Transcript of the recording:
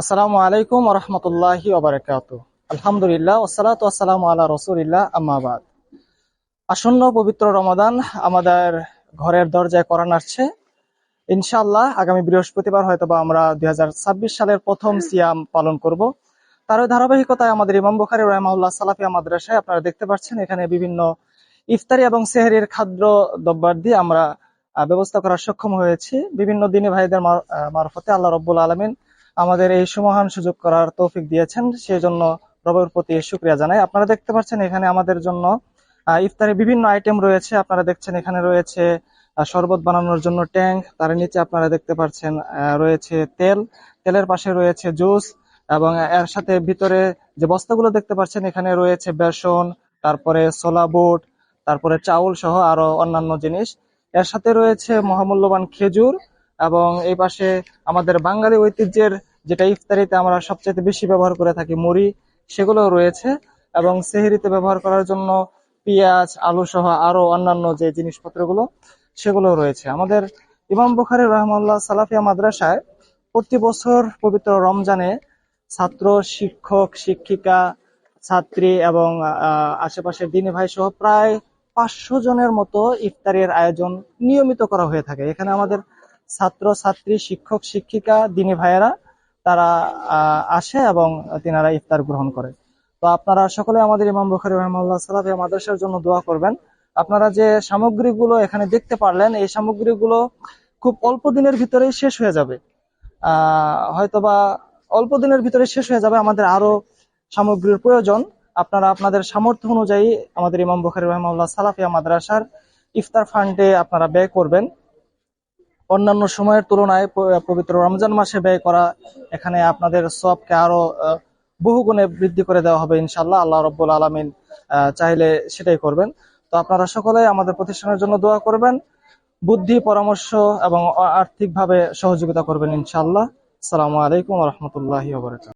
আসসালামু আলাইকুম রহমতুল্লাহি ওবরাকাত আলহামদুলিল্লাহ ওসালাত আসসালামু আলা রসুলিল্লাহ আসন্ন পবিত্র রমাদান আমাদের ঘরের দরজায় করান আসছে। ইনশাল্লাহ আগামী বৃহস্পতিবার হয়তো বা আমরা দুই সালের প্রথম সিয়াম পালন করব। তার ধারাবাহিকতায় আমাদের ইমাম বুখারি রহমাউল্লাহ সালাফিয়া মাদ্রাসায় আপনারা দেখতে পাচ্ছেন, এখানে বিভিন্ন ইফতারি এবং সেহরির খাদ্য দব্বার দিয়ে আমরা ব্যবস্থা করার সক্ষম হয়েছি। বিভিন্ন দিনী ভাইদের মারফতে আল্লাহ রব্বুল আলমিন আমাদের এই সুমহান সুযোগ করার তৌফিক দিয়েছেন, সেজন্য রবের প্রতি শুক্রিয়া জানাই। আপনারা দেখতে পাচ্ছেন এখানে আমাদের জন্য ইফতারে বিভিন্ন আইটেম রয়েছে। আপনারা দেখছেন এখানে রয়েছে শরবত বানানোর জন্য ট্যাঙ্ক, তার নিচে আপনারা দেখতে পাচ্ছেন রয়েছে তেল। তেলের পাশে রয়েছে জুস এবং এর সাথে ভিতরে যে বস্তাগুলো দেখতে পাচ্ছেন, এখানে রয়েছে বেসন, তারপরে সোলা বুট, তারপরে চাউল সহ আরও অন্যান্য জিনিস। এর সাথে রয়েছে মহামূল্যবান খেজুর এবং এই পাশে আমাদের বাঙালি ঐতিহ্যের যেটা ইফতারিতে আমরা সবচেয়ে বেশি ব্যবহার করে থাকি, মুড়ি সেগুলো রয়েছে। এবং সেহেরিতে ব্যবহার করার জন্য পেঁয়াজ, আলু সহ আরও অন্যান্য যে জিনিসপত্রগুলো সেগুলো রয়েছে। আমাদের ইমাম বুখারি রহমাল্লাহ সালাফিয়া মাদ্রাসায় প্রতি বছর পবিত্র রমজানে ছাত্র, শিক্ষক, শিক্ষিকা, ছাত্রী এবং আশেপাশের দিনী ভাই সহ প্রায় পাঁচশো জনের মতো ইফতারের আয়োজন নিয়মিত করা হয়ে থাকে। এখানে আমাদের ছাত্র, ছাত্রী, শিক্ষক, শিক্ষিকা, দিনী ভাইয়েরা তারা আসে এবং তিনারা ইফতার গ্রহণ করে। তো আপনারা সকলে আমাদের ইমাম বুখারি রহমাল্লাহ সালাফিয়া মাদ্রাসার জন্য দোয়া করবেন। আপনারা যে সামগ্রীগুলো এখানে দেখতে পারলেন, এই সামগ্রীগুলো খুব অল্প দিনের ভিতরেই শেষ হয়ে যাবে। হয়তোবা অল্প দিনের ভিতরে শেষ হয়ে যাবে, আমাদের আরও সামগ্রীর প্রয়োজন। আপনারা আপনাদের সামর্থ্য অনুযায়ী আমাদের ইমাম বুখারি রহমাল্লাহ সালাফিয়া মাদ্রাসার ইফতার ফান্ডে আপনারা ব্যয় করবেন। অন্যান্য সময়ের তুলনায় পবিত্র রমজান মাসে ব্যয় করা এখানে আপনাদের সবকে আরও আহ, বহুগুণে বৃদ্ধি করে দেওয়া হবে ইনশাল্লাহ আল্লাহ রব্বুল আলমিন চাইলে সেটাই করবেন। তো আপনারা সকলে আমাদের প্রতিষ্ঠানের জন্য দোয়া করবেন বুদ্ধি পরামর্শ এবং আর্থিকভাবে সহযোগিতা করবেন ইনশাল্লাহ আসসালামু আলাইকুম রহমতুল্লাহি